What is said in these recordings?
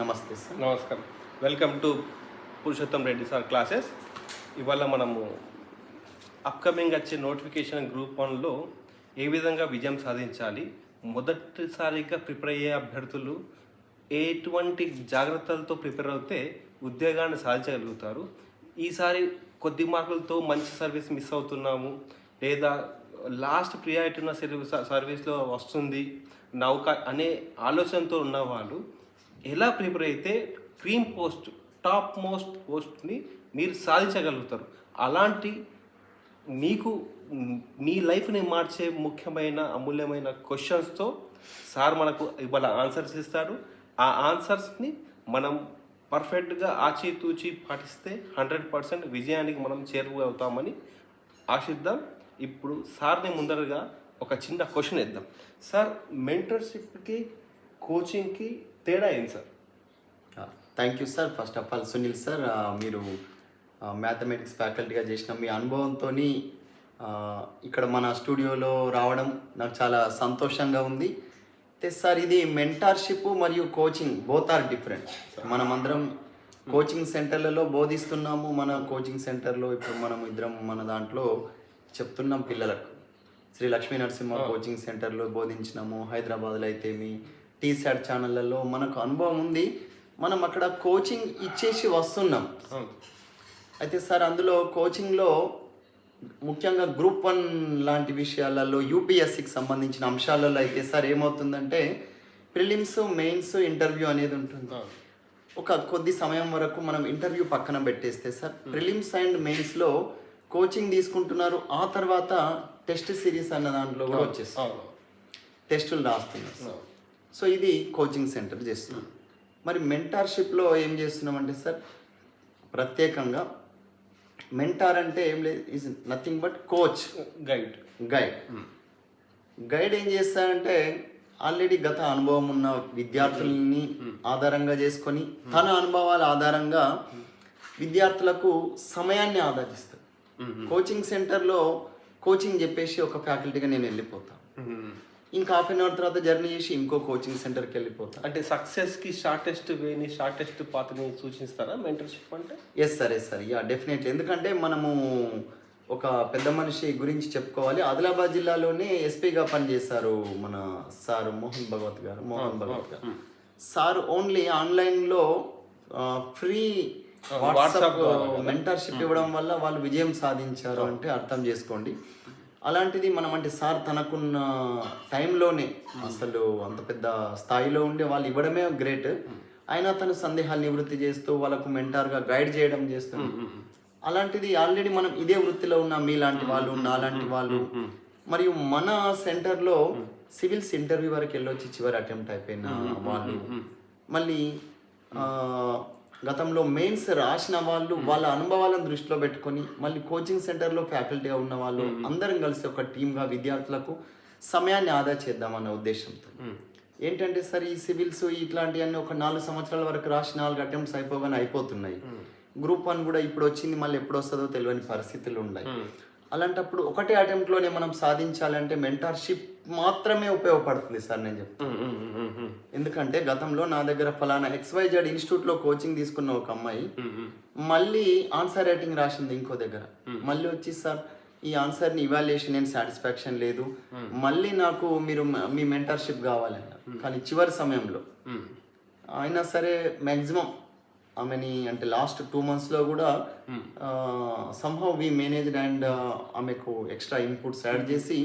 నమస్తే సార్. నమస్కారం. Welcome to Purushottam Reddy sir classes. ఇవాళ మనము అప్కమింగ్ వచ్చే నోటిఫికేషన్ గ్రూప్ వన్లో ఏ విధంగా విజయం సాధించాలి మొదటిసారిగా ప్రిపేర్ అయ్యే అభ్యర్థులు ఎటువంటి జాగ్రత్తలతో ప్రిపేర్ అవుతే ఉద్యోగాన్ని సాధించగలుగుతారు? ఈసారి కొద్ది మార్కులతో మంచి సర్వీస్ మిస్ అవుతున్నాము లేదా లాస్ట్ ప్రియారిటీ ఉన్న సర్వీస్ సర్వీస్లో వస్తుంది నౌక అనే ఆలోచనతో ఉన్న వాళ్ళు ఎలా ప్రిపేర్ అయితే క్రీమ్ పోస్ట్ టాప్ మోస్ట్ పోస్ట్ని మీరు సాధించగలుగుతారు. అలాంటి మీకు మీ లైఫ్ని మార్చే ముఖ్యమైన అమూల్యమైన క్వశ్చన్స్తో సార్ మనకు ఇవాళ ఆన్సర్స్ ఇస్తాడు. ఆ ఆన్సర్స్ని మనం పర్ఫెక్ట్గా ఆచితూచి పాటిస్తే హండ్రెడ్ పర్సెంట్ విజయానికి మనం చేరువవుతామని ఆశిద్దాం. ఇప్పుడు సార్ని ముందరగా ఒక చిన్న క్వశ్చన్ ఇద్దాం సార్ మెంటర్షిప్కి కోచింగ్కి తేడా ఏంటి sir? Thank you sir first of all Sunil sir మీరు మ్యాథమెటిక్స్ ఫ్యాకల్టీగా చేసిన మీ అనుభవంతో ఇక్కడ మన స్టూడియోలో రావడం నాకు చాలా సంతోషంగా ఉంది. అయితే సార్ ఇది మెంటార్షిప్ మరియు కోచింగ్ బోత్ ఆర్ డిఫరెంట్ మనం అందరం కోచింగ్ సెంటర్లలో బోధిస్తున్నాము. మన కోచింగ్ సెంటర్లో ఇప్పుడు మనం ఇద్దరం మన దాంట్లో చెప్తున్నాం పిల్లలకు. శ్రీ లక్ష్మీ నరసింహ కోచింగ్ సెంటర్లో బోధించినాము. హైదరాబాద్లో అయితే మీ టీ శాట్ ఛానళ్ళలో మనకు అనుభవం ఉంది. మనం అక్కడ కోచింగ్ ఇచ్చేసి వస్తున్నాం. అయితే సార్ అందులో కోచింగ్లో ముఖ్యంగా గ్రూప్ వన్ లాంటి విషయాలలో యూపీఎస్సికి సంబంధించిన అంశాలలో అయితే సార్ ఏమవుతుందంటే ప్రిలిమ్స్ మెయిన్స్ ఇంటర్వ్యూ అనేది ఉంటుంది. ఒక కొద్ది సమయం వరకు మనం ఇంటర్వ్యూ పక్కన పెట్టేస్తే సార్ ప్రిలిమ్స్ అండ్ మెయిన్స్లో కోచింగ్ తీసుకుంటున్నారు. ఆ తర్వాత టెస్ట్ సిరీస్ అన్న దాంట్లో కూడా వచ్చేస్తుంది. అవును. టెస్టులు రాస్తున్నారు. సో ఇది కోచింగ్ సెంటర్ చేస్తున్నాం. మరి మెంటార్షిప్లో ఏం చేస్తున్నామంటే సార్ ప్రత్యేకంగా మెంటార్ అంటే ఏం లేదు is nothing but coach guide guide guide ఏం చేస్తారంటే ఆల్రెడీ గత అనుభవం ఉన్న విద్యార్థుల్ని ఆధారంగా చేసుకొని తన అనుభవాల ఆధారంగా విద్యార్థులకు సమయాన్ని ఆధారిస్తాడు కోచింగ్ సెంటర్లో కోచింగ్ చెప్పేసి ఒక ఫ్యాకల్టీగా నేను వెళ్ళిపోతాను. ఇంకా హాఫ్ అన్ అవర్ తర్వాత జర్నీ చేసి ఇంకో కోచింగ్ సెంటర్కి వెళ్ళిపోతాను అంటే సక్సెస్కి షార్టెస్ట్ వేని షార్టెస్ట్ పాత్ని సూచిస్తారా మెంటర్షిప్ అంటే? Yes sir yes sir yeah definitely ఎందుకంటే మనము ఒక పెద్ద మనిషి గురించి చెప్పుకోవాలి. ఆదిలాబాద్ జిల్లాలోనే ఎస్పీగా పనిచేశారు మన సార్ మోహన్ భగవత్ గారు మోహన్ భగవత్ గారు. సార్ ఓన్లీ ఆన్లైన్లో ఫ్రీ వాట్సాప్ మెంటర్షిప్ ఇవ్వడం వల్ల వాళ్ళు విజయం సాధించారు అంటే అర్థం చేసుకోండి. అలాంటిది మనం అంటే సార్ తనకున్న టైంలోనే అసలు అంత పెద్ద స్థాయిలో ఉండే వాళ్ళు ఇవ్వడమే గ్రేట్. అయినా తను సందేహాలు నివృత్తి చేస్తూ వాళ్ళకు మెంటార్గా గైడ్ చేయడం చేస్తున్నాం అలాంటిది ఆల్రెడీ మనం ఇదే వృత్తిలో ఉన్న మీలాంటి వాళ్ళు నాలాంటి వాళ్ళు. మరియు మన సెంటర్లో సివిల్స్ ఇంటర్వ్యూ వరకు వెళ్ళొచ్చి చివరి అటెంప్ట్ అయిపోయిన వాళ్ళు. మళ్ళీ గతంలో మెయిన్స్ రాసిన వాళ్ళు వాళ్ళ అనుభవాలను దృష్టిలో పెట్టుకొని మళ్ళీ కోచింగ్ సెంటర్లో ఫ్యాకల్టీగా ఉన్న వాళ్ళు అందరం కలిసి ఒక టీమ్గా విద్యార్థులకు సమయాన్ని ఆదా చేద్దామన్న ఉద్దేశంతో. ఏంటంటే సార్ ఈ సివిల్స్ ఇట్లాంటివన్నీ ఒక నాలుగు సంవత్సరాల వరకు రాసి నాలుగు అటెంప్ట్స్ అయిపోగానే అయిపోతున్నాయి. గ్రూప్ వన్ కూడా ఇప్పుడు వచ్చింది మళ్ళీ ఎప్పుడు వస్తుందో తెలియని పరిస్థితులు ఉన్నాయి. అలాంటప్పుడు ఒకటే అటెంప్ట్లోనే మనం సాధించాలంటే మెంటార్షిప్ మాత్రమే ఉపయోగపడుతుంది సార్ నేను చెప్తాను ఎందుకంటే గతంలో నా దగ్గర ఫలానా ఎక్స్వైజెడ్ ఇన్స్టిట్యూట్లో కోచింగ్ తీసుకున్న ఒక అమ్మాయి మళ్ళీ ఆన్సర్ రైటింగ్ రాసింది ఇంకో దగ్గర. మళ్ళీ వచ్చి సార్ ఈ ఆన్సర్ని ఇవాల్యుయేషన్ ఏం సాటిస్ఫాక్షన్ లేదు. మళ్ళీ నాకు మీరు మ- మెంటర్షిప్ కావాలన్నారు. కానీ చివరి సమయంలో అయినా సరే మ్యాక్సిమం ఆమెని అంటే లాస్ట్ టూ మంత్స్లో కూడా సంహౌ వి మేనేజ్డ్ అండ్ ఆమెకు ఎక్స్ట్రా ఇన్పుట్స్ యాడ్ చేసి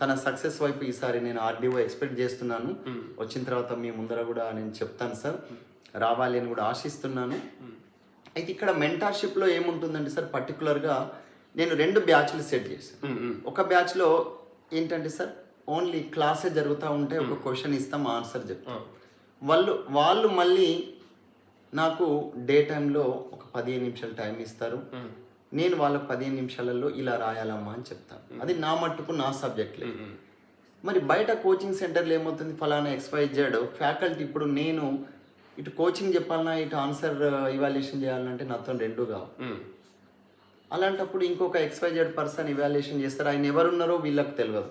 తన సక్సెస్ వైపు ఈసారి నేను ఆర్డీఓ ఎక్స్పెక్ట్ చేస్తున్నాను. వచ్చిన తర్వాత మీ ముందర కూడా నేను చెప్తాను సార్. రావాలి అని కూడా ఆశిస్తున్నాను. అయితే ఇక్కడ మెంటార్షిప్లో ఏముంటుందంటే సార్? పర్టికులర్గా నేను రెండు బ్యాచ్లు సెట్ చేశాను. ఒక బ్యాచ్లో ఏంటంటే సార్ ఓన్లీ క్లాసే జరుగుతూ ఉంటే ఒక క్వశ్చన్ ఇస్తాం ఆన్సర్ చెప్తాం. వాళ్ళు వాళ్ళు మళ్ళీ నాకు డే టైంలో ఒక పదిహేను నిమిషాలు టైం ఇస్తారు. నేను వాళ్ళకి పదిహేను నిమిషాలలో ఇలా రాయాలమ్మా అని చెప్తాను. అది నా మట్టుకు నా సబ్జెక్ట్లే మరి బయట కోచింగ్ సెంటర్లో ఏమవుతుంది? ఫలానా ఎక్స్వైజెడ్ ఫ్యాకల్టీ ఇప్పుడు నేను ఇటు కోచింగ్ చెప్పాలన్నా ఇటు ఆన్సర్ ఇవాల్యుయేషన్ చేయాలంటే నాతో రెండు కావు. అలాంటప్పుడు ఇంకొక ఎక్స్వైజెడ్ పర్సన్ ఇవాల్యుయేషన్ చేస్తారు. ఆయన ఎవరున్నారో వీళ్ళకి తెలియదు.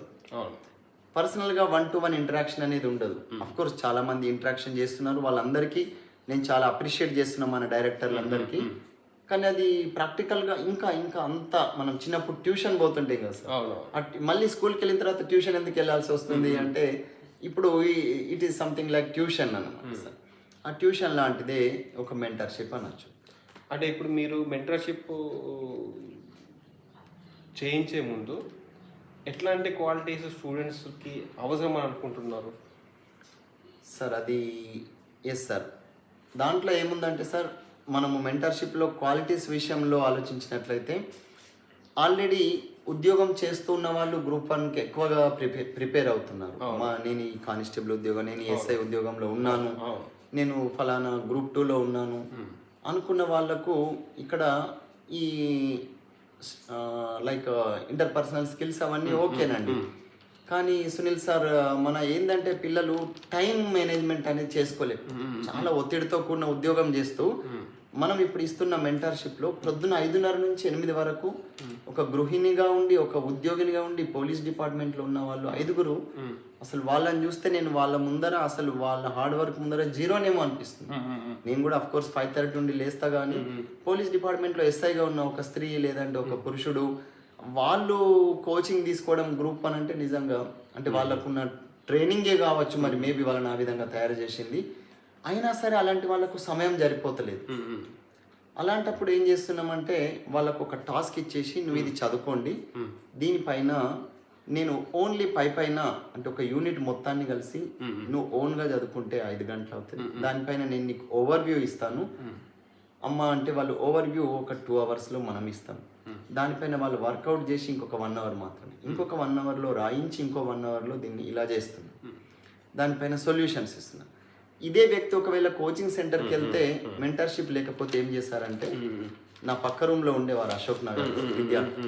పర్సనల్గా వన్ టు వన్ ఇంటరాక్షన్ అనేది ఉండదు. అఫ్ కోర్స్ చాలా మంది ఇంటరాక్షన్ చేస్తున్నారు. వాళ్ళందరికీ నేను చాలా అప్రిషియేట్ చేస్తున్నాను మన డైరెక్టర్లందరికీ కానీ అది ప్రాక్టికల్గా ఇంకా ఇంకా అంత మనం చిన్నప్పుడు ట్యూషన్ పోతుంటాం కదా సార్. మళ్ళీ స్కూల్కి వెళ్ళిన తర్వాత ట్యూషన్ ఎందుకు వెళ్ళాల్సి వస్తుంది అంటే ఇప్పుడు it is something like tuition అనమాట సార్. ఆ ట్యూషన్ లాంటిదే ఒక మెంటర్షిప్ అనొచ్చు. అంటే ఇప్పుడు మీరు మెంటర్షిప్ చేయించే ముందు ఎట్లాంటి క్వాలిటీస్ స్టూడెంట్స్కి అవసరం అని అనుకుంటున్నారు? సార్ అది ఎస్ సార్. దాంట్లో ఏముందంటే సార్ మనము మెంటర్షిప్లో క్వాలిటీస్ విషయంలో ఆలోచించినట్లయితే ఆల్రెడీ ఉద్యోగం చేస్తూ ఉన్న వాళ్ళు గ్రూప్ వన్కి ఎక్కువగా ప్రిపేర్ ప్రిపేర్ అవుతున్నారు. మా నేను ఈ కానిస్టేబుల్ ఉద్యోగం నేను ఎస్ఐ ఉద్యోగంలో ఉన్నాను. నేను ఫలానా గ్రూప్ టూలో ఉన్నాను. అనుకున్న వాళ్ళకు ఇక్కడ ఈ లైక్ ఇంటర్ పర్సనల్ స్కిల్స్ అవన్నీ ఓకేనండి. కానీ సునీల్ సార్ మన ఏంటంటే పిల్లలు టైం మేనేజ్మెంట్ అనేది చేసుకోలేరు. చాలా ఒత్తిడితో కూడిన ఉద్యోగం చేస్తూ మనం ఇప్పుడు ఇస్తున్న మెంటర్షిప్లో ప్రొద్దున ఐదున్నర నుంచి ఎనిమిది వరకు ఒక గృహిణిగా ఉండి ఒక ఉద్యోగినిగా ఉండి పోలీస్ డిపార్ట్మెంట్లో ఉన్న వాళ్ళు ఐదుగురు అసలు వాళ్ళని చూస్తే నేను వాళ్ళ ముందర అసలు వాళ్ళ హార్డ్ వర్క్ ముందర జీరోనేమో అనిపిస్తుంది. నేను కూడా అఫ్ కోర్స్ ఫైవ్ థర్టీ నుండి లేస్తా కానీ పోలీస్ డిపార్ట్మెంట్లో ఎస్ఐగా ఉన్న ఒక స్త్రీ లేదంటే ఒక పురుషుడు వాళ్ళు కోచింగ్ తీసుకోవడం గ్రూప్ అని అంటే నిజంగా అంటే వాళ్ళకున్న ట్రైనింగే కావచ్చు మరి మేబీ వాళ్ళని ఆ విధంగా తయారు చేసింది. అయినా సరే అలాంటి వాళ్ళకు సమయం సరిపోతలేదు. అలాంటప్పుడు ఏం చేస్తున్నామంటే వాళ్ళకు ఒక టాస్క్ ఇచ్చేసి నువ్వు ఇది చదువుకోండి. దీనిపైన నేను ఓన్లీ పై పైన అంటే ఒక యూనిట్ మొత్తాన్ని కలిసి నువ్వు ఓన్గా చదువుకుంటే ఐదు గంటలు అవుతుంది. దానిపైన నేను నీకు ఓవర్ వ్యూ ఇస్తాను అమ్మ అంటే వాళ్ళు ఓవర్ వ్యూ ఒక టూ అవర్స్లో మనం ఇస్తాం. దానిపైన వాళ్ళు వర్కౌట్ చేసి ఇంకొక వన్ అవర్ మాత్రమే. ఇంకొక వన్ అవర్లో రాయించి ఇంకో వన్ అవర్లో దీన్ని ఇలా చేస్తున్నాం. దానిపైన సొల్యూషన్స్ ఇస్తున్నాం. ఇదే వ్యక్తి ఒకవేళ కోచింగ్ సెంటర్కి వెళ్తే మెంటర్షిప్ లేకపోతే ఏం చేశారంటే నా పక్క రూమ్లో ఉండేవారు అశోక్ నగర్ విద్యార్థి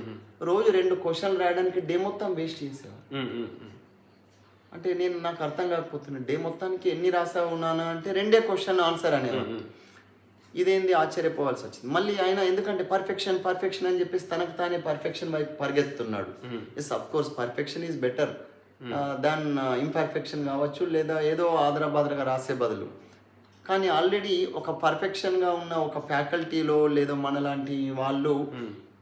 రోజు రెండు క్వశ్చన్లు రాయడానికి డే మొత్తం వేస్ట్ చేసేవారు. అంటే నేను నాకు అర్థం కాకపోతున్నా డే మొత్తానికి ఎన్ని రాసా ఉన్నానా అంటే రెండే క్వశ్చన్ ఆన్సర్ అనేవారు. ఇదేంది ఆశ్చర్యపోవాల్సి వచ్చింది. మళ్ళీ ఆయన ఎందుకంటే పర్ఫెక్షన్ పర్ఫెక్షన్ అని చెప్పేసి తనకు తానే పర్ఫెక్షన్ వైపు పరిగెత్తుతున్నాడు. Yes of course perfection is better than imperfection కావచ్చు లేదా ఏదో ఆదరాబాదరగా రాసే బదులు. కానీ ఆల్రెడీ ఒక పర్ఫెక్షన్గా ఉన్న ఒక ఫ్యాకల్టీలో లేదా మనలాంటి వాళ్ళు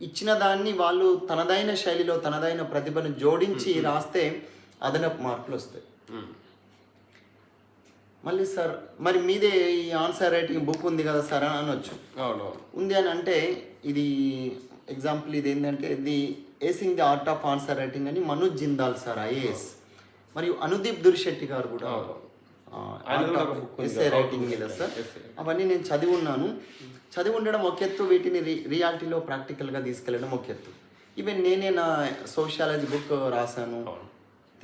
ఇచ్చిన దాన్ని వాళ్ళు తనదైన శైలిలో తనదైన ప్రతిభను జోడించి రాస్తే అదనపు మార్కులు వస్తాయి. మళ్ళీ సార్ మరి మీదే ఈ ఆన్సర్ రైటింగ్ బుక్ ఉంది కదా సార్ అని అనొచ్చు. ఉంది అని అంటే ఇది ఎగ్జాంపుల్ ఇది ఏంటంటే ఇది acing the art of answer writing అని మనోజ్ జిందాల్ సార్ ఐఏఎస్. మరియు అనుదీప్ దురిశెట్టి గారు కూడా. ఎస్ఏ రైటింగ్ మీద సార్. అవన్నీ నేను చదివి ఉన్నాను. చదివి ఉండడం ఒక ఎత్తు వీటిని రి రియాలిటీలో ప్రాక్టికల్గా తీసుకెళ్ళడం ఒక ఎత్తు ఈవెన్ నేనే నా సోషియాలజీ బుక్ రాశాను.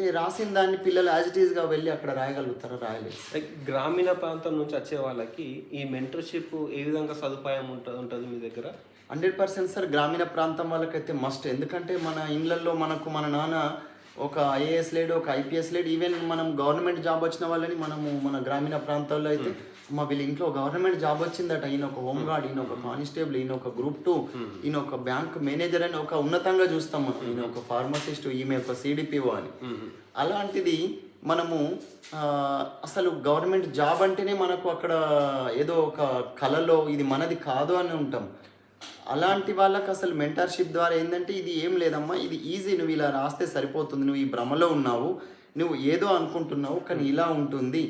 రాసిన దాన్ని పిల్లలు యాజ్ ఇట్ ఈస్గా వెళ్ళి అక్కడ రాయగలుగుతారా? రాయలేదు. లైక్ గ్రామీణ ప్రాంతం నుంచి వచ్చే వాళ్ళకి ఈ మెంటర్షిప్ ఏ విధంగా సదుపాయం ఉంటుంది ఉంటుంది మీ దగ్గర? హండ్రెడ్ పర్సెంట్ సార్ గ్రామీణ ప్రాంతం వాళ్ళకైతే మస్ట్ ఎందుకంటే మన ఇళ్ళల్లో మనకు మన నాన్న ఒక ఐఏఎస్ లేడు ఒక ఐపీఎస్ లేడు ఈవెన్ మనం గవర్నమెంట్ జాబ్ వచ్చిన వాళ్ళని మనము మన గ్రామీణ ప్రాంతాల్లో అయితే మా వీళ్ళ ఇంట్లో గవర్నమెంట్ జాబ్ వచ్చిందట. ఈయన ఒక హోమ్ గార్డ్ ఈయన ఒక కానిస్టేబుల్ ఈయన ఒక గ్రూప్ టూ ఈయన ఒక బ్యాంక్ మేనేజర్ అని ఒక ఉన్నతంగా చూస్తాం మనం. ఈయన ఒక ఫార్మసిస్ట్ ఈమె ఒక సిడిపిఓ అని. అలాంటిది మనము అసలు గవర్నమెంట్ జాబ్ అంటేనే మనకు అక్కడ ఏదో ఒక కళలో ఇది మనది కాదు అని ఉంటాం. అలాంటి వాళ్ళకి అసలు మెంటర్షిప్ ద్వారా ఏంటంటే ఇది ఏం లేదమ్మా ఇది ఈజీ నువ్వు ఇలా రాస్తే సరిపోతుంది నువ్వు ఈ భ్రమలో ఉన్నావు నువ్వు ఏదో అనుకుంటున్నావు కానీ ఇలా ఉంటుంది.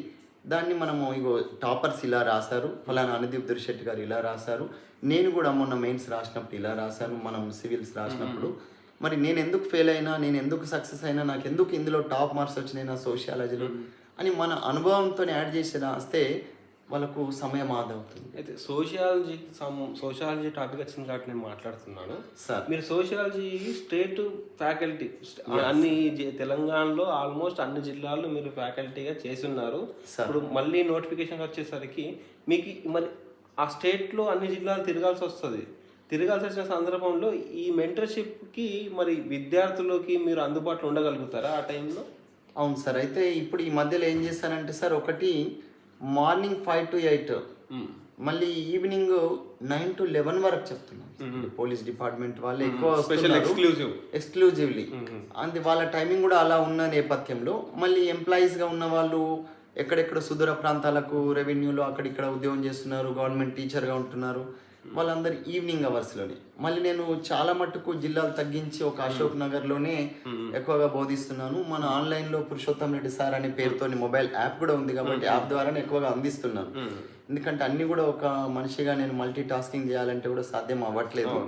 దాన్ని మనము ఇగో టాపర్స్ ఇలా రాశారు ఫలానా అనుదీప్ దురిశెట్టి గారు ఇలా రాశారు నేను కూడా మొన్న మెయిన్స్ రాసినప్పుడు ఇలా రాశాను మనం సివిల్స్ రాసినప్పుడు. మరి నేను ఎందుకు ఫెయిల్ అయినా నేను ఎందుకు సక్సెస్ అయినా నాకు ఎందుకు ఇందులో టాప్ మార్క్స్ వచ్చినాయి నా సోషియాలజీలో అని మన అనుభవంతో యాడ్ చేసి రాస్తే వాళ్ళకు సమయం ఆదా అవుతుంది. అయితే సోషియాలజీ సోషియాలజీ టాపిక్ వచ్చింది కాబట్టి నేను మాట్లాడుతున్నాను. సార్. మీరు సోషియాలజీ స్టేట్ ఫ్యాకల్టీ అన్ని తెలంగాణలో ఆల్మోస్ట్ అన్ని జిల్లాల్లో మీరు ఫ్యాకల్టీగా చేసి ఉన్నారు. ఇప్పుడు మళ్ళీ నోటిఫికేషన్ వచ్చేసరికి మీకు మరి ఆ స్టేట్లో అన్ని జిల్లాలు తిరగాల్సి వస్తుంది. తిరగాల్సి వచ్చిన సందర్భంలో ఈ మెంటర్షిప్కి మరి విద్యార్థులకి మీరు అందుబాటులో ఉండగలుగుతారా ఆ టైంలో? అవును సార్. అయితే ఇప్పుడు ఈ మధ్యలో ఏం చేశానంటే సార్ ఒకటి మార్నింగ్ ఫైవ్ టు ఎయిట్. మళ్ళీ ఈవినింగ్ నైన్ టు లెవెన్ వరకు చెప్తున్నాం. పోలీస్ డిపార్ట్మెంట్ వాళ్ళు ఎక్కువ స్పెషల్. ఎక్స్క్లూజివ్ ఎక్స్క్లూజివ్లీ అంది వాళ్ళ టైమింగ్ కూడా అలా ఉన్న నేపథ్యంలో మళ్ళీ ఎంప్లాయీస్గా ఉన్న వాళ్ళు ఎక్కడెక్కడ సుదూర ప్రాంతాలకు రెవెన్యూలో అక్కడిక్కడ ఉద్యోగం చేస్తున్నారు గవర్నమెంట్ టీచర్గా ఉంటున్నారు. వాళ్ళందరూ ఈవినింగ్ అవర్స్లోనే. మళ్ళీ నేను చాలా మట్టుకు జిల్లాలు తగ్గించి ఒక అశోక్ నగర్లోనే ఎక్కువగా బోధిస్తున్నాను. మన ఆన్లైన్లో పురుషోత్తం రెడ్డి సార్ అనే పేరుతోని మొబైల్ యాప్ కూడా ఉంది కాబట్టి యాప్ ద్వారానే ఎక్కువగా అందిస్తున్నాను. ఎందుకంటే అన్ని కూడా ఒక మనిషిగా నేను మల్టీ టాస్కింగ్ చేయాలంటే కూడా సాధ్యం అవ్వట్లేదు.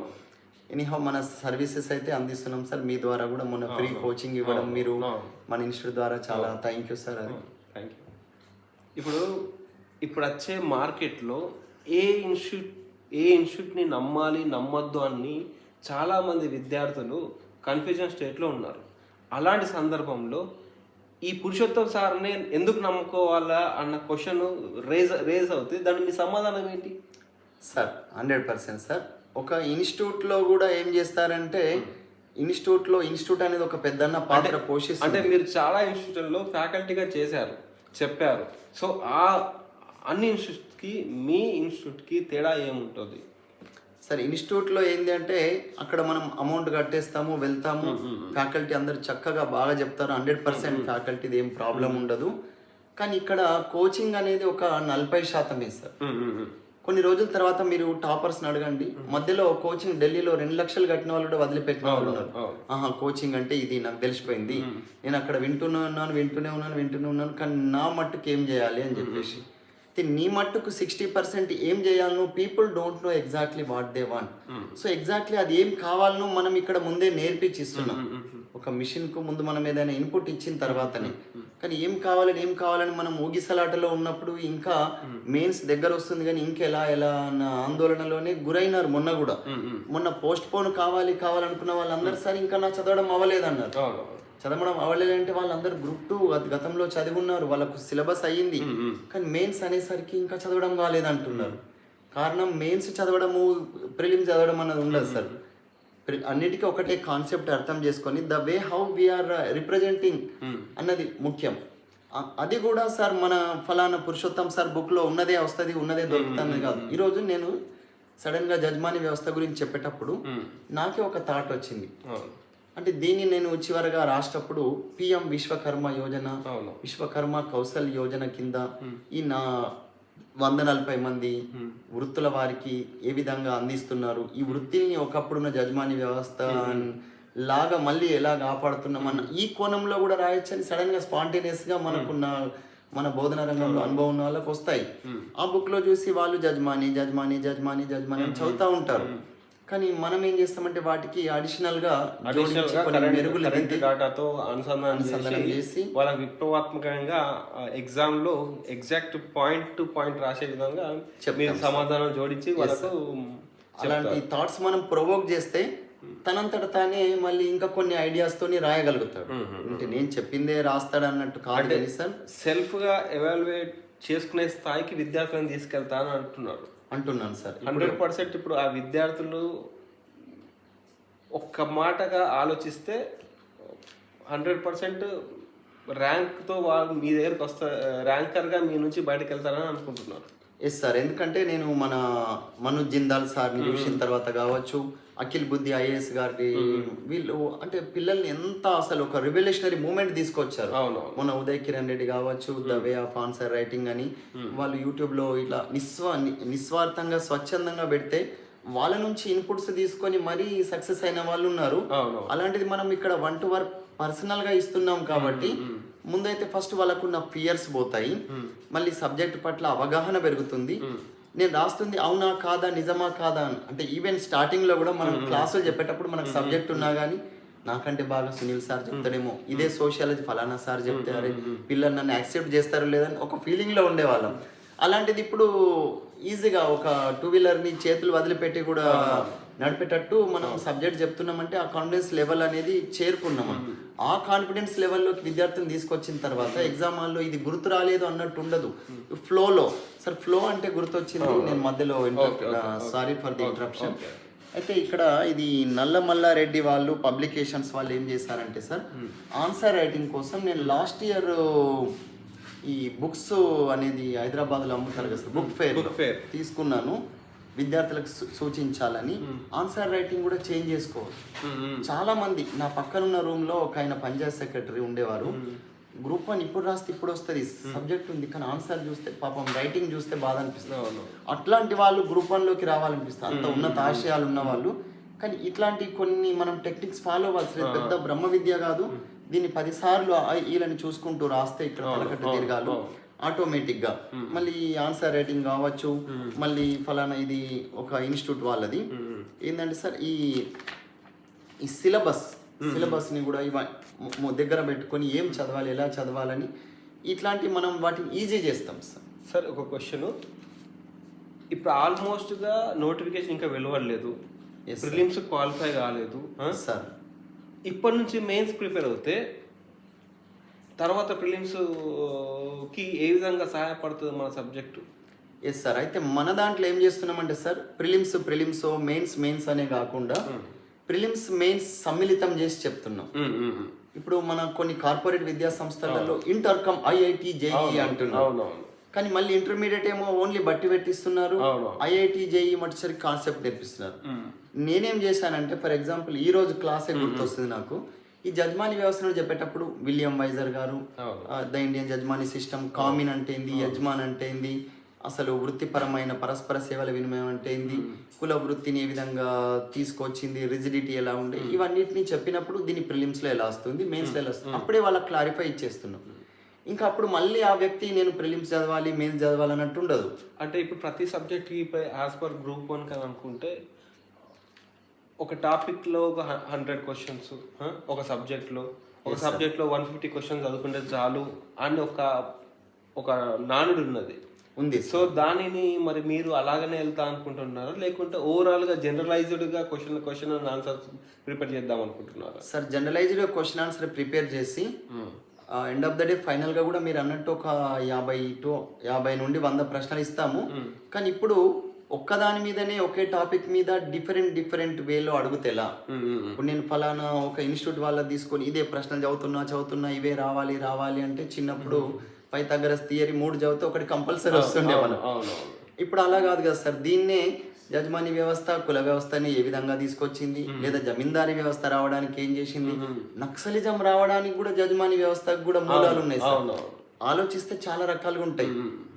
ఎనీహౌ మన సర్వీసెస్ అయితే అందిస్తున్నాం సార్. మీ ద్వారా కూడా మొన్న ఫ్రీ కోచింగ్ ఇవ్వడం మీరు మన ఇన్స్టిట్యూట్ ద్వారా చాలా థ్యాంక్ యూ సార్ అది థ్యాంక్ యూ ఇప్పుడు ఇప్పుడు వచ్చే మార్కెట్లో ఏ ఇన్స్టిట్యూట్ ఏ ఇన్స్టిట్యూట్ని నమ్మాలి నమ్మొద్దు అని చాలామంది విద్యార్థులు కన్ఫ్యూజన్ స్టేట్లో ఉన్నారు. అలాంటి సందర్భంలో ఈ పురుషోత్తం సార్ని ఎందుకు నమ్ముకోవాలా అన్న క్వశ్చన్ రేజ్ రేజ్ అవుతుంది. దానికి మీ సమాధానం ఏంటి? Sir hundred percent sir. ఒక ఇన్స్టిట్యూట్లో కూడా ఏం చేస్తారంటే ఇన్స్టిట్యూట్లో ఇన్స్టిట్యూట్ అనేది ఒక పెద్దన్న పాత్ర పోషిస్తుంది. అంటే మీరు చాలా ఇన్స్టిట్యూట్లో ఫ్యాకల్టీగా చేశారు చెప్పారు. సో ఆ అన్ని ఇన్స్టిట్యూట్కి మీ ఇన్స్టిట్యూట్కి తేడా ఏముంటుంది? సార్ ఇన్స్టిట్యూట్లో ఏంది అంటే అక్కడ మనం అమౌంట్ కట్టేస్తాము వెళ్తాము ఫ్యాకల్టీ అందరు చక్కగా బాగా చెప్తారు హండ్రెడ్ పర్సెంట్ ఫ్యాకల్టీది ఏం ప్రాబ్లం ఉండదు. కానీ ఇక్కడ కోచింగ్ అనేది ఒక నలభై శాతమే సార్ కొన్ని రోజుల తర్వాత మీరు టాపర్స్ అడగండి. మధ్యలో కోచింగ్ ఢిల్లీలో రెండు లక్షలు కట్టిన వాళ్ళు కూడా వదిలిపెట్టిన వాళ్ళు ఉన్నారు. ఆహా కోచింగ్ అంటే ఇది నాకు తెలిసిపోయింది. నేను అక్కడ వింటూనే ఉన్నాను వింటూనే ఉన్నాను వింటూనే ఉన్నాను కానీ నా మట్టుకు ఏం చేయాలి అని చెప్పేసి. నీ మట్టుకు సిక్స్టీ పర్సెంట్ ఏం చేయాలనో people don't know exactly what they want so exactly అది ఏం కావాలనో మనం ఇక్కడ ముందే నేర్పించి ఇస్తున్నాం ఒక మిషన్కు ముందు మనం ఏదైనా ఇన్పుట్ ఇచ్చిన తర్వాతనే. కానీ ఏం కావాలని ఏం కావాలని మనం ఊగిసలాటలో ఉన్నప్పుడు ఇంకా మెయిన్స్ దగ్గర వస్తుంది కానీ ఇంకెలా ఎలా అన్న ఆందోళనలోనే గురైనారు మొన్న కూడా. మొన్న పోస్ట్ పోన్ కావాలి కావాలనుకున్న వాళ్ళందరూ సరే ఇంకా నా చదవడం అవ్వలేదన్నారు. చదవడం అవ్వలేదంటే వాళ్ళందరూ గ్రూప్ టూ గతంలో చదివి ఉన్నారు వాళ్ళకు సిలబస్ అయ్యింది. కానీ మెయిన్స్ అనేసరికి ఇంకా చదవడం కాలేదంటున్నారు కారణం మెయిన్స్ చదవడము ప్రిలిమ్ చదవడం అన్నది ఉండదు సార్. అన్నిటికీ ఒకటే కాన్సెప్ట్ అర్థం చేసుకొని the way how we are representing అన్నది ముఖ్యం. అది కూడా సార్ మన ఫలానా పురుషోత్తం సార్ బుక్లో ఉన్నదే వస్తుంది ఉన్నదే దొరుకుతుంది కాదు. ఈరోజు నేను సడన్గా జజ్మాని వ్యవస్థ గురించి చెప్పేటప్పుడు నాకే ఒక థాట్ వచ్చింది. అంటే దీన్ని నేను చివరగా రాసేటప్పుడు పిఎం విశ్వకర్మ యోజన. విశ్వకర్మ కౌశల్ యోజన కింద ఈ నా వంద నలభై మంది వృత్తుల వారికి ఏ విధంగా అందిస్తున్నారు? ఈ వృత్తిని ఒకప్పుడున్న జజ్మాని వ్యవస్థ లాగా మళ్ళీ ఎలా కాపాడుతున్నామన్న ఈ కోణంలో కూడా రాయొచ్చని సడన్గా స్పాంటేనియస్గా మనకున్న మన బోధన రంగంలో అనుభవం ఉన్న వాళ్ళకి వస్తాయి. ఆ బుక్లో చూసి వాళ్ళు జజ్మాని జజ్మాని జజ్మాని జజ్మాని అని చదువుతా ఉంటారు. కానీ మనం ఏం చేస్తామంటే వాటికి అడిషనల్గా మెరుగులు డాటాతో అనుసంధానం చేసి వాళ్ళకి విప్లవాత్మకంగా ఎగ్జామ్లో ఎగ్జాక్ట్ పాయింట్ టు పాయింట్ రాసే విధంగా మీరు సమాధానం జోడించి వాళ్ళకు అలాంటి థాట్స్ మనం ప్రొవోక్ చేస్తే తనంతట తానే మళ్ళీ ఇంకా కొన్ని ఐడియాస్ తోని రాయగలుగుతాడు. అంటే నేను చెప్పిందే రాస్తాడు అన్నట్టు కాదు కానీ సార్? సెల్ఫ్గా ఎవాల్యుయేట్ చేసుకునే స్థాయికి విద్యార్థులను తీసుకెళ్తాను అంటున్నారు. అంటున్నాను సార్. హండ్రెడ్ పర్సెంట్ ఇప్పుడు ఆ విద్యార్థులు ఒక్క మాటగా ఆలోచిస్తే హండ్రెడ్ పర్సెంట్ ర్యాంక్తో వాళ్ళు మీ దగ్గరకు వస్తా ర్యాంకర్గా మీ నుంచి బయటకు వెళ్తారని అనుకుంటున్నారు. ఎస్ సార్ ఎందుకంటే నేను మన మనోజ్ జిందాల్ సార్ని చూసిన తర్వాత కావచ్చు అఖిల్ బుద్ధి ఐఏఎస్ గారి వీళ్ళు అంటే పిల్లల్ని ఎంత అసలు ఒక రివల్యూషనరీ మూమెంట్ తీసుకొచ్చారు. మన ఉదయ్ కిరణ్ రెడ్డి కావచ్చు the way of answer writing అని వాళ్ళు యూట్యూబ్లో ఇట్లా నిస్వా నిస్వార్థంగా స్వచ్ఛందంగా పెడితే వాళ్ళ నుంచి ఇన్పుట్స్ తీసుకొని మరీ సక్సెస్ అయిన వాళ్ళు ఉన్నారు. అలాంటిది మనం ఇక్కడ వన్ టు వన్ పర్సనల్గా ఇస్తున్నాం కాబట్టి ముందైతే ఫస్ట్ వాళ్ళకున్న ఫియర్స్ పోతాయి. మళ్ళీ సబ్జెక్ట్ పట్ల అవగాహన పెరుగుతుంది. నేను రాస్తుంది అవునా కాదా నిజమా కాదా అని. అంటే ఈవెన్ స్టార్టింగ్లో కూడా మనం క్లాసులు చెప్పేటప్పుడు మనకు సబ్జెక్ట్ ఉన్నా కానీ నాకంటే బాగా సునీల్ సార్ చెప్తారేమో ఇదే సోషియాలజీ ఫలానా సార్ చెప్తే అరే పిల్లలు నన్ను యాక్సెప్ట్ చేస్తారో లేదని ఒక ఫీలింగ్లో ఉండేవాళ్ళం. అలాంటిది ఇప్పుడు ఈజీగా ఒక టూ వీలర్ని చేతులు వదిలిపెట్టి కూడా నడిపేటట్టు మనం సబ్జెక్ట్ చెప్తున్నామంటే ఆ కాన్ఫిడెన్స్ లెవెల్ అనేది చేరుకున్నాం మనం. ఆ కాన్ఫిడెన్స్ లెవెల్లోకి విద్యార్థులను తీసుకొచ్చిన తర్వాత ఎగ్జామ్ హాల్లో ఇది గుర్తు రాలేదు అన్నట్టు ఉండదు. ఫ్లోలో సార్ ఫ్లో అంటే గుర్తొచ్చింది. నేను మధ్యలో సారీ ఫర్ ది ఇంటరప్షన్ అయితే ఇక్కడ ఇది నల్ల మల్లారెడ్డి వాళ్ళు పబ్లికేషన్స్ వాళ్ళు ఏం చేశారంటే సార్ ఆన్సర్ రైటింగ్ కోసం నేను లాస్ట్ ఇయర్ ఈ బుక్స్ అనేది హైదరాబాద్లో అమ్ముతారు కదా సార్ బుక్ ఫేర్. తీసుకున్నాను. విద్యార్థులకు సూచించాలని ఆన్సర్ రైటింగ్ కూడా చేంజ్ చేసుకోవచ్చు. చాలా మంది నా పక్కనున్న రూమ్లో ఒక ఆయన పంచాయత్ సెక్రటరీ ఉండేవారు. గ్రూప్ వన్ ఇప్పుడు రాస్తే ఇప్పుడు వస్తుంది. సబ్జెక్ట్ ఉంది కానీ ఆన్సర్ చూస్తే పాపం రైటింగ్ చూస్తే బాధ అనిపిస్తుంది. అట్లాంటి వాళ్ళు గ్రూప్ వన్లోకి రావాలనిపిస్తుంది. అంత ఉన్నత ఆశయాలు ఉన్న వాళ్ళు కానీ ఇట్లాంటి కొన్ని మనం టెక్నిక్స్ ఫాలో అవ్వాల్సిన పెద్ద బ్రహ్మ విద్య కాదు దీన్ని పదిసార్లు వీళ్ళని చూసుకుంటూ రాస్తే ఇక్కడ తిరగాలు. ఆటోమేటిక్గా మళ్ళీ ఆన్సర్ రైటింగ్ కావచ్చు మళ్ళీ ఫలానా ఇది ఒక ఇన్స్టిట్యూట్ వాళ్ళది. ఏంటంటే సార్ ఈ ఈ సిలబస్ సిలబస్ని కూడా ఇవ దగ్గర పెట్టుకొని ఏం చదవాలి ఎలా చదవాలని ఇట్లాంటి మనం వాటిని ఈజీ చేస్తాం సార్. సార్ ఒక క్వశ్చన్. ఇప్పుడు ఆల్మోస్ట్గా నోటిఫికేషన్ ఇంకా వెలువడలేదు. ప్రిలిమ్స్ క్వాలిఫై కాలేదు? సార్ ఇప్పటి నుంచి మెయిన్స్ ప్రిపేర్ అవుతే తర్వాత ప్రిలిమ్స్కి ఏ విధంగా సహాయపడుతుంది మన సబ్జెక్టు ఎస్ సార్ అయితే మన దాంట్లో ఏం చేస్తున్నామంటే sir prelims prelims mains mains అనే కాకుండా ప్రిలిమ్స్ మెయిన్స్ సమ్మిళితం చేసి చెప్తున్నాం. ఇప్పుడు మన కొన్ని కార్పొరేట్ విద్యా సంస్థలలో ఇంటర్కమ్ ఐఐటి జేఈ అంటున్నాం కానీ మళ్ళీ ఇంటర్మీడియట్ ఏమో ఓన్లీ బట్టి పెట్టిస్తున్నారు. ఐఐటి జేఈ మటుసరికి కాన్సెప్ట్ నేర్పిస్తున్నారు నేనేం చేశానంటే ఫర్ ఎగ్జాంపుల్ ఈ రోజు క్లాసే గుర్తొస్తుంది నాకు. ఈ జజ్మాని వ్యవస్థను చెప్పేటప్పుడు విలియం వైజర్ గారు. ద ఇండియన్ జజ్మాని సిస్టమ్ కామిన్ అంటే ఏంది యజమాన్ అంటే ఏంది అసలు వృత్తిపరమైన పరస్పర సేవల వినిమయం అంటే ఏంది కుల వృత్తిని ఏ విధంగా తీసుకొచ్చింది రిజిడిటీ ఎలా ఉండే ఇవన్నిటిని చెప్పినప్పుడు దీని ప్రిలిమ్స్లో ఎలా వస్తుంది మెయిన్స్లో ఎలా వస్తుంది అప్పుడే వాళ్ళకి క్లారిఫై ఇచ్చేస్తున్నాం ఇంకా అప్పుడు మళ్ళీ ఆ వ్యక్తి నేను ప్రిలిమ్స్ చదవాలి మెయిన్స్ చదవాలి అన్నట్టు ఉండదు. అంటే ఇప్పుడు ప్రతి సబ్జెక్ట్కి యాజ్ పర్ గ్రూప్ వన్ కానీ అనుకుంటే ఒక టాపిక్లో ఒక హండ్రెడ్ క్వశ్చన్స్ ఒక సబ్జెక్ట్లో ఒక సబ్జెక్ట్లో వన్ ఫిఫ్టీ క్వశ్చన్స్ చదువుకుంటే చాలు అని ఒక ఒక నానుడు ఉన్నది. ఉంది. సో దానిని మరి మీరు అలాగనే వెళ్తా అనుకుంటున్నారా? లేకుంటే ఓవరాల్గా జనరలైజ్డ్గా question question and answers prepare చేద్దాం అనుకుంటున్నారా? Sir generalized question answer prepare చేసి ఎండ్ ఆఫ్ ద డే ఫైనల్గా కూడా మీరు అన్నట్టు ఒక యాభై టు యాభై నుండి వంద ప్రశ్నలు ఇస్తాము. కానీ ఇప్పుడు ఒక్కదాని మీదనే ఒకే టాపిక్ మీద డిఫరెంట్ డిఫరెంట్ వేలో అడుగుతే ఎలా? ఇప్పుడు నేను ఫలానా ఒక ఇన్స్టిట్యూట్ వాళ్ళ తీసుకొని ఇదే ప్రశ్నలు చదువుతున్నా చదువుతున్నా ఇవే రావాలి రావాలి అంటే చిన్నప్పుడు పైథాగరస్ థియరీ మూడు చదివితే ఒకటి కంపల్సరీ వస్తుండే మనం ఇప్పుడు అలా కాదు కదా సార్ దీన్నే యజమాని వ్యవస్థ కుల వ్యవస్థని ఏ విధంగా తీసుకొచ్చింది? లేదా జమీందారీ వ్యవస్థ రావడానికి ఏం చేసింది? నక్సలిజం రావడానికి కూడా జజమాని వ్యవస్థకు కూడా మూలాలు ఉన్నాయి సార్. ఆలోచిస్తే చాలా రకాలుగా ఉంటాయి.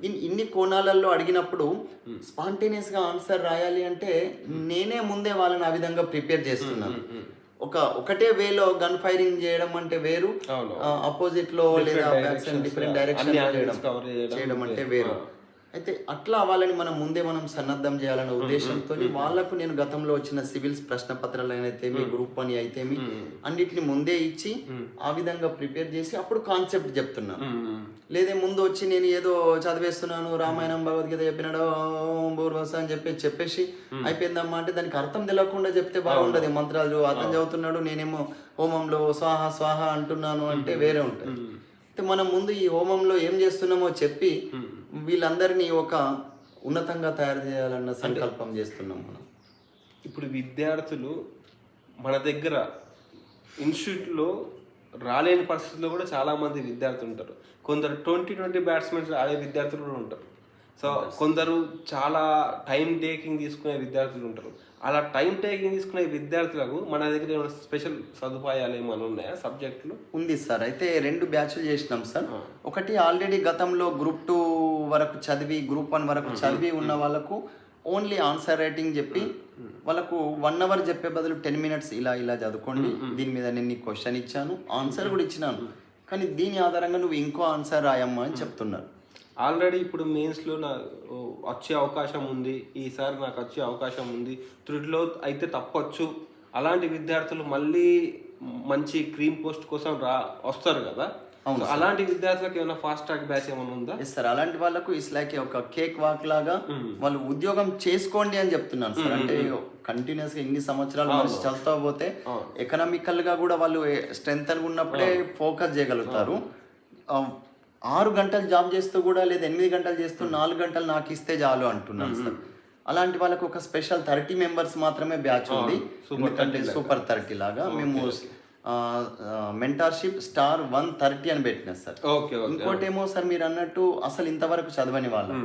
ఇన్- ఇన్ని కోణాలలో అడిగినప్పుడు స్పాంటేనియస్గా ఆన్సర్ రాయాలి అంటే నేనే ముందే వాళ్ళని ఆ విధంగా ప్రిపేర్ చేస్తున్నాను. ఒక ఒకటే వేలో గన్ ఫైరింగ్ చేయడం అంటే వేరు. అపోజిట్లో లేదా డిఫరెంట్ డైరెక్షన్ చేయడం. అంటే వేరు. అయితే అట్లా వాళ్ళని మనం ముందే మనం సన్నద్ధం చేయాలనే ఉద్దేశంతో వాళ్ళకు నేను గతంలో వచ్చిన సివిల్స్ ప్రశ్న పత్రాలు అయితేమి గ్రూప్ పని అయితేమి అన్నిటిని ముందే ఇచ్చి ఆ విధంగా ప్రిపేర్ చేసి అప్పుడు కాన్సెప్ట్ చెప్తున్నాను లేదే ముందు వచ్చి నేను ఏదో చదివేస్తున్నాను రామాయణం భగవద్గీత చెప్పినాడు బూర్వస అని చెప్పి చెప్పేసి అయిపోయిందమ్మా అంటే దానికి అర్థం తెలియకుండా చెప్తే బాగుండదు. మంత్రాలు అర్థం చదువుతున్నాడు నేనేమో హోమంలో స్వాహ స్వాహ అంటున్నాను అంటే వేరే ఉంటుంది. అయితే మనం ముందు ఈ హోమంలో ఏం చేస్తున్నామో చెప్పి వీళ్ళందరినీ ఒక ఉన్నతంగా తయారు చేయాలన్న సంకల్పం చేస్తున్నాం మనం. ఇప్పుడు విద్యార్థులు మన దగ్గర ఇన్స్టిట్యూట్లో రాలేని పరిస్థితుల్లో కూడా చాలా మంది విద్యార్థులు ఉంటారు. కొందరు ట్వంటీ ట్వంటీ బ్యాట్స్మెన్స్ ఆడే విద్యార్థులు కూడా ఉంటారు. సో కొందరు చాలా టైం టేకింగ్ తీసుకునే విద్యార్థులు ఉంటారు. అలా టైం టేకింగ్ తీసుకునే విద్యార్థులకు మన దగ్గర ఏమైనా స్పెషల్ సదుపాయాలు ఏమైనా ఉన్నాయా సబ్జెక్టులు? ఉంది సార్. అయితే రెండు బ్యాచ్లు చేసినాం సార్. ఒకటి ఆల్రెడీ గతంలో గ్రూప్ టూ వరకు చదివి గ్రూప్ వన్ వరకు చదివి ఉన్న వాళ్ళకు ఓన్లీ ఆన్సర్ రైటింగ్ చెప్పి వాళ్ళకు వన్ అవర్ చెప్పే బదులు టెన్ మినిట్స్ ఇలా ఇలా చదువుకోండి. దీని మీద నేను నీకు క్వశ్చన్ ఇచ్చాను. ఆన్సర్ కూడా ఇచ్చినాను. కానీ దీని ఆధారంగా నువ్వు ఇంకో ఆన్సర్ రాయమ్మా అని చెప్తున్నారు. ఆల్రెడీ ఇప్పుడు మెయిన్స్లో నా వచ్చే అవకాశం ఉంది. ఈసారి నాకు వచ్చే అవకాశం ఉంది. త్రుడిలో అయితే తప్పొచ్చు. అలాంటి విద్యార్థులు మళ్ళీ మంచి క్రీమ్ పోస్ట్ కోసం రా వస్తారు కదా. సో అలాంటి విద్యార్థులకు ఏమైనా ఫాస్ట్ ట్రాక్ బ్యాచ్ ఏమైనా ఉందా? ఎస్ సార్ అలాంటి వాళ్ళకు ఇట్స్ లైక్ ఒక కేక్ వాక్ లాగా వాళ్ళు ఉద్యోగం చేసుకోండి అని చెప్తున్నాను సార్. అంటే కంటిన్యూస్గా ఇన్ని సంవత్సరాలు మనిషి చదువుతా పోతే ఎకనామికల్గా కూడా వాళ్ళు స్ట్రెంత్ ఉన్నప్పుడే ఫోకస్ చేయగలుగుతారు. ఆరు గంటలు జాబ్ చేస్తూ కూడా లేదా ఎనిమిది గంటలు చేస్తూ నాలుగు గంటలు నాకు ఇస్తే చాలు అంటున్నాను సార్. అలాంటి వాళ్ళకు ఒక స్పెషల్ థర్టీ మెంబర్స్ మాత్రమే బ్యాచ్ ఉంది. ఎందుకంటే సూపర్ థర్టీ లాగా. మేము మెంటార్షిప్ స్టార్ వన్ థర్టీ అని పెట్టిన సార్. ఇంకోటి ఏమో సార్ మీరు అన్నట్టు అసలు ఇంతవరకు చదవని వాళ్ళు.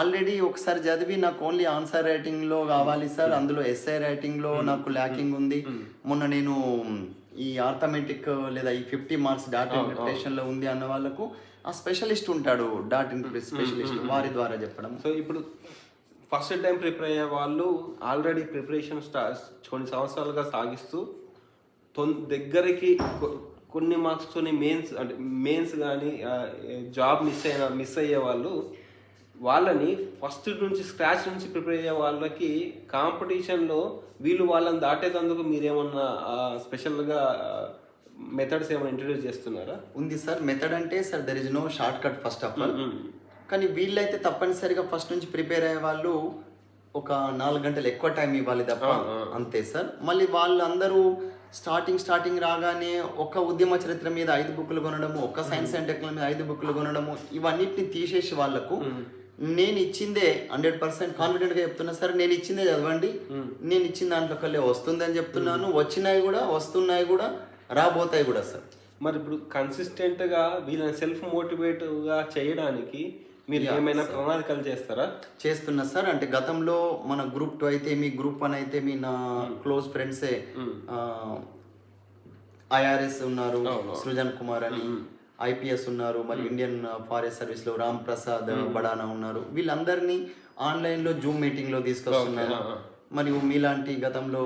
ఆల్రెడీ ఒకసారి చదివి నాకు ఓన్లీ ఆన్సర్ రైటింగ్లో కావాలి సార్. అందులో ఎస్ఐ రైటింగ్లో నాకు ల్యాకింగ్ ఉంది. మొన్న నేను ఈ ఆర్థమెటిక్ లేదా ఈ ఫిఫ్టీ మార్క్స్ డాటా ఇంటర్ప్రిటేషన్లో ఉంది అన్న వాళ్ళకు ఆ స్పెషలిస్ట్ ఉంటాడు డాట్ స్పెషలిస్ట్ వారి ద్వారా చెప్పడం. సో ఇప్పుడు ఫస్ట్ టైం ప్రిపేర్ అయ్యే వాళ్ళు ఆల్రెడీ ప్రిపరేషన్ కొన్ని సంవత్సరాలుగా సాగిస్తూ తొన్ దగ్గరికి కొన్ని మార్క్స్తో మెయిన్స్ అంటే మెయిన్స్ కానీ జాబ్ మిస్ అయిన మిస్ అయ్యే వాళ్ళు వాళ్ళని ఫస్ట్ నుంచి స్క్రాచ్ నుంచి ప్రిపేర్ అయ్యే వాళ్ళకి కాంపిటీషన్లో వీళ్ళు వాళ్ళని దాటేటందుకు మీరేమన్నా స్పెషల్గా మెథడ్స్ ఏమైనా ఇంట్రడ్యూస్ చేస్తున్నారా? ఉంది సార్. మెథడ్ అంటే sir there is no short cut first of all కానీ వీళ్ళైతే తప్పనిసరిగా ఫస్ట్ నుంచి ప్రిపేర్ అయ్యే వాళ్ళు ఒక నాలుగు గంటలు ఎక్కువ టైం ఇవ్వాలి తప్ప అంతే సార్. మళ్ళీ వాళ్ళందరూ స్టార్టింగ్ స్టార్టింగ్ రాగానే ఒక ఉద్యమ చరిత్ర మీద ఐదు బుక్లు కొనడము ఒక సైన్స్ అండ్ టెక్నాలజీ మీద ఐదు బుక్లు కొనడము ఇవన్నిటిని తీసేసి వాళ్ళకు నేను ఇచ్చిందే హండ్రెడ్ పర్సెంట్ కాన్ఫిడెంట్గా చెప్తున్నా సార్ నేను ఇచ్చిందే చదవండి. నేను ఇచ్చిన దాంట్లో కల్లా వస్తుందని చెప్తున్నాను. వచ్చినాయి కూడా వస్తున్నాయి కూడా రాబోతాయి కూడా సార్. మరి ఇప్పుడు కన్సిస్టెంట్గా వీళ్ళని సెల్ఫ్ మోటివేట్గా చేయడానికి మీరు ఏమైనా ప్రణాళికలు చేస్తారా? చేస్తున్నా సార్ అంటే గతంలో మన గ్రూప్ టూ అయితే మీ గ్రూప్ వన్ అయితే మీ నా క్లోజ్ ఫ్రెండ్సే ఐఆర్ఎస్ ఉన్నారు సృజన్ కుమార్ అని ఐపీఎస్ ఉన్నారు మరి ఇండియన్ ఫారెస్ట్ సర్వీస్లో రామ్ ప్రసాద్ బడానా ఉన్నారు. వీళ్ళందరినీ ఆన్లైన్లో జూమ్ మీటింగ్లో తీసుకొస్తున్నారు. మరియు మీలాంటి గతంలో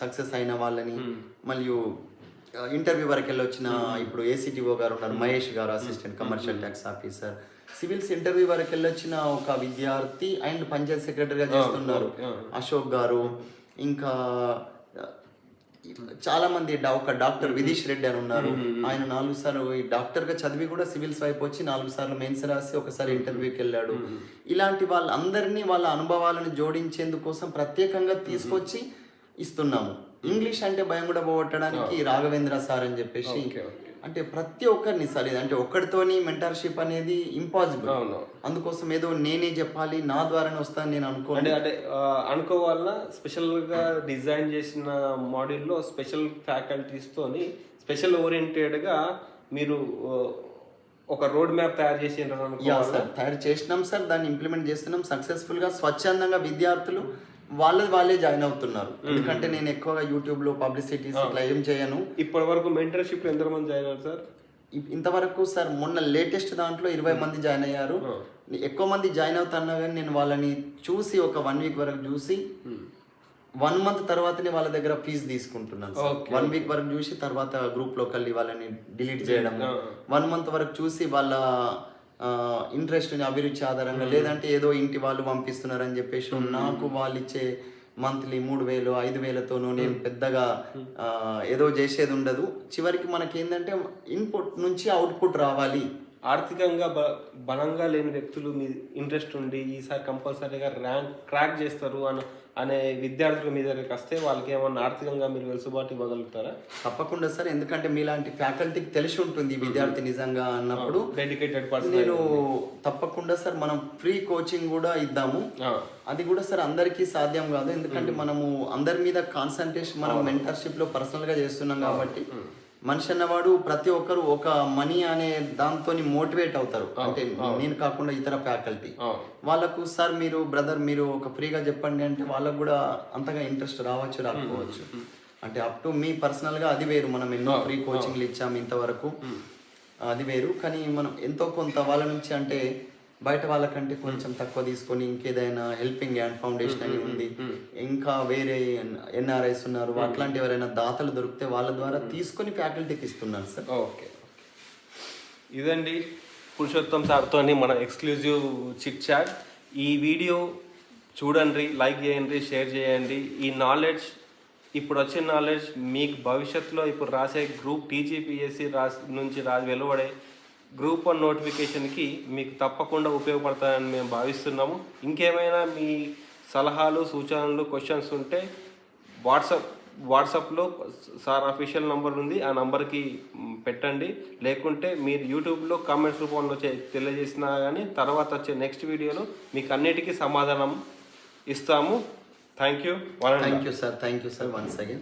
సక్సెస్ అయిన వాళ్ళని మరియు ఇంటర్వ్యూ వరకు వెళ్ళి వచ్చిన ఇప్పుడు ఏసీటీఓ గారు ఉన్నారు మహేష్ గారు assistant commercial tax officer civils interview వరకు వెళ్ళి వచ్చిన ఒక విద్యార్థి అండ్ పంచాయత్ సెక్రటరీగా చేస్తున్నారు. అశోక్ గారు ఇంకా చాలా మంది ఒక డాక్టర్ విధీష్ రెడ్డి అని ఉన్నారు. ఆయన నాలుగు సార్లు ఈ డాక్టర్గా చదివి కూడా సివిల్స్ వైపు వచ్చి నాలుగు సార్లు మెయిన్స్ రాసి ఒకసారి ఇంటర్వ్యూకి వెళ్ళాడు. ఇలాంటి వాళ్ళందరినీ వాళ్ళ అనుభవాలను జోడించేందుకోసం ప్రత్యేకంగా తీసుకొచ్చి ఇస్తున్నాము. ఇంగ్లీష్ అంటే భయం కూడా పోగొట్టడానికి రాఘవేంద్ర సార్ అని చెప్పేసి అంటే ప్రతి ఒక్కరిని సార్ ఇది అంటే ఒక్కడితోని మెంటర్షిప్ అనేది ఇంపాసిబుల్ అవును. అందుకోసం ఏదో నేనే చెప్పాలి నా ద్వారానే వస్తాను నేను అనుకోను. అంటే అంటే ఆ, అనుకోవాలన్నా స్పెషల్గా డిజైన్ చేసిన మోడల్లో స్పెషల్ ఫ్యాకల్టీస్ తోని స్పెషల్ ఓరియంటెడ్గా మీరు ఒక రోడ్ మ్యాప్ తయారు అనుకో యా సార్ తయారు చేసినాం సార్ దాన్ని ఇంప్లిమెంట్ చేస్తున్నాం. సక్సెస్ఫుల్గా స్వచ్ఛందంగా విద్యార్థులు వాళ్ళది వాళ్ళే జాయిన్ అవుతున్నారు. ఎందుకంటే నేను ఎక్కువగా యూట్యూబ్లో పబ్లిసిటీస్ ఇట్లా ఏం చేయను. ఇప్పటి వరకు మెంటర్షిప్ ఎంత మంది జాయిన్ అయ్యారు సార్? ఇంతవరకు సార్ మొన్న లేటెస్ట్ దాంట్లో ఇరవై మంది జాయిన్ అయ్యారు. ఎక్కువ మంది జాయిన్ అవుతున్నా కానీ నేను వాళ్ళని చూసి ఒక వన్ వీక్ వరకు చూసి వన్ మంత్ తర్వాతనే వాళ్ళ దగ్గర ఫీజు తీసుకుంటున్నాను వన్ వీక్ వరకు చూసి తర్వాత గ్రూప్లో కలిసి వాళ్ళని డిలీట్ చేయడం. వన్ మంత్ వరకు చూసి వాళ్ళ ఇంట్రెస్ట్ అభిరుచి ఆధారంగా లేదంటే ఏదో ఇంటి వాళ్ళు పంపిస్తున్నారు అని చెప్పేసి నాకు వాళ్ళు ఇచ్చే మంత్లీ మూడు వేలు ఐదు వేలతోనూ నేను పెద్దగా ఆ, ఏదో చేసేది ఉండదు. చివరికి మనకి ఏంటంటే ఇన్పుట్ నుంచి అవుట్పుట్ రావాలి. ఆర్థికంగా బ బలంగా లేని వ్యక్తులు మీ ఇంట్రెస్ట్ ఉండి ఈసారి కంపల్సరీగా ర్యాంక్ క్రాక్ చేస్తారు అని అనే విద్యార్థులు మీ దగ్గరికి వస్తే వాళ్ళకి ఏమన్నా ఆర్థికంగా మీరు వెసులుబాటు ఇవ్వగలుగుతారా? తప్పకుండా సార్. ఎందుకంటే మీలాంటి ఫ్యాకల్టీకి తెలిసి ఉంటుంది విద్యార్థి నిజంగా అన్నప్పుడు. డెడికేటెడ్ పర్సన్ నేను తప్పకుండా సార్ మనం ఫ్రీ కోచింగ్ కూడా ఇద్దాము. అది కూడా సార్ అందరికీ సాధ్యం కాదు. ఎందుకంటే మనము అందరి మీద కాన్సన్ట్రేషన్ మనం మెంటర్షిప్లో పర్సనల్గా చేస్తున్నాం కాబట్టి. మనిషి అన్నవాడు ప్రతి ఒక్కరు ఒక మనీ అనే దాంతో మోటివేట్ అవుతారు. అంటే నేను కాకుండా ఇతర ఫ్యాకల్టీ. వాళ్ళకు సార్ మీరు బ్రదర్ మీరు ఒక ఫ్రీగా చెప్పండి అంటే వాళ్ళకు కూడా అంతగా ఇంట్రెస్ట్ రావచ్చు రాకపోవచ్చు. అంటే అప్ టు మీ పర్సనల్గా అది వేరు. మనం ఎన్నో ఫ్రీ కోచింగ్లు ఇచ్చాము ఇంతవరకు. అది వేరు. కానీ మనం ఎంతో కొంత వాళ్ళ నుంచి అంటే బయట వాళ్ళకంటే కొంచెం తక్కువ తీసుకొని ఇంకేదైనా హెల్పింగ్ హ్యాండ్ ఫౌండేషన్ అని ఉంది. ఇంకా వేరే ఎన్ఆర్ఐస్ ఉన్నారు. అట్లాంటి ఎవరైనా దాతలు దొరికితే వాళ్ళ ద్వారా తీసుకొని ఫ్యాకల్టీకి ఇస్తున్నాను సార్. ఓకే ఇదండి పురుషోత్తం సార్తో మన ఎక్స్క్లూజివ్ చిట్ చాట్ ఈ వీడియో చూడండి లైక్ చేయండి షేర్ చేయండి. ఈ నాలెడ్జ్ ఇప్పుడు వచ్చిన నాలెడ్జ్ మీకు భవిష్యత్తులో ఇప్పుడు రాసే గ్రూప్ టీజీపీఎస్సి రాసి నుంచి రా వెలువడే గ్రూప్ వన్ నోటిఫికేషన్కి మీకు తప్పకుండా ఉపయోగపడతాయని మేము భావిస్తున్నాము. ఇంకేమైనా మీ సలహాలు సూచనలు క్వశ్చన్స్ ఉంటే వాట్సాప్ వాట్సాప్లో సార్ అఫీషియల్ నంబర్ ఉంది ఆ నంబర్కి పెట్టండి. లేకుంటే మీరు యూట్యూబ్లో కామెంట్స్ రూపంలో చే- తెలియజేసినా కానీ తర్వాత వచ్చే నెక్స్ట్ వీడియోలో మీకు అన్నిటికీ సమాధానం ఇస్తాము. Thank you. Thank you sir thank you sir once again